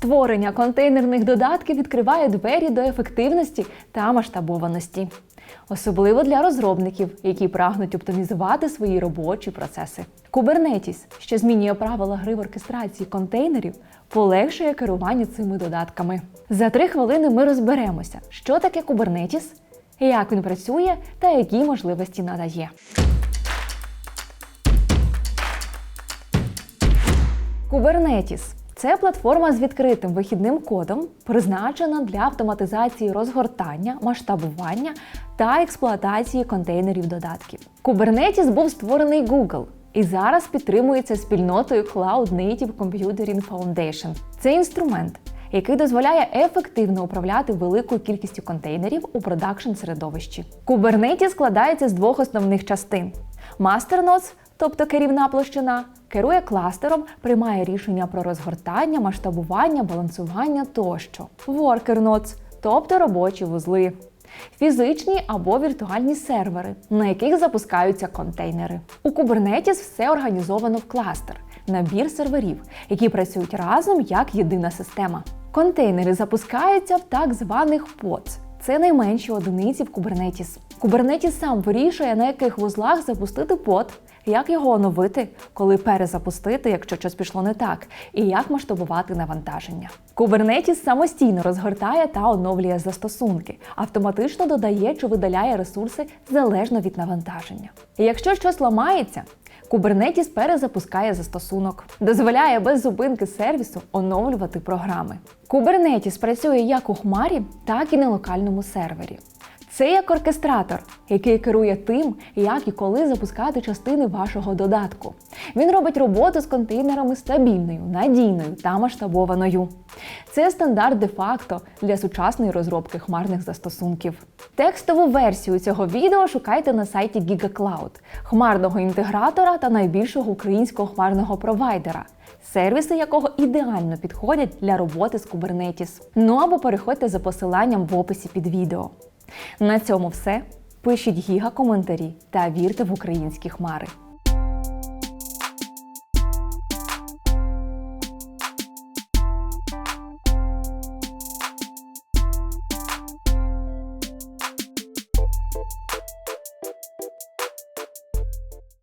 Створення контейнерних додатків відкриває двері до ефективності та масштабованості, особливо для розробників, які прагнуть оптимізувати свої робочі процеси. Kubernetes, що змінює правила гри в оркестрації контейнерів, полегшує керування цими додатками. За три хвилини ми розберемося, що таке Kubernetes, як він працює та які можливості надає. Kubernetes – це платформа з відкритим вихідним кодом, призначена для автоматизації розгортання, масштабування та експлуатації контейнерів додатків. Kubernetes був створений Google і зараз підтримується спільнотою Cloud Native Computing Foundation. Це інструмент, який дозволяє ефективно управляти великою кількістю контейнерів у продакшн середовищі. Kubernetes складається з двох основних частин: Masternodes, тобто керівна площина, керує кластером, приймає рішення про розгортання, масштабування, балансування тощо. Worker Nodes, тобто робочі вузли. Фізичні або віртуальні сервери, на яких запускаються контейнери. У Kubernetes все організовано в кластер, набір серверів, які працюють разом як єдина система. Контейнери запускаються в так званих pods. Це найменші одиниці в Kubernetes. Kubernetes сам вирішує, на яких вузлах запустити под, як його оновити, коли перезапустити, якщо щось пішло не так, і як масштабувати навантаження. Kubernetes самостійно розгортає та оновлює застосунки, автоматично додає чи видаляє ресурси залежно від навантаження. І якщо щось ламається, Kubernetes перезапускає застосунок, дозволяє без зупинки сервісу оновлювати програми. Kubernetes працює як у хмарі, так і на локальному сервері. Це як оркестратор, який керує тим, як і коли запускати частини вашого додатку. Він робить роботу з контейнерами стабільною, надійною та масштабованою. Це стандарт де-факто для сучасної розробки хмарних застосунків. Текстову версію цього відео шукайте на сайті GigaCloud, хмарного інтегратора та найбільшого українського хмарного провайдера сервіси якого ідеально підходять для роботи з Kubernetes. Ну або переходьте за посиланням в описі під відео. На цьому все. Пишіть гіга коментарі та вірте в українські хмари.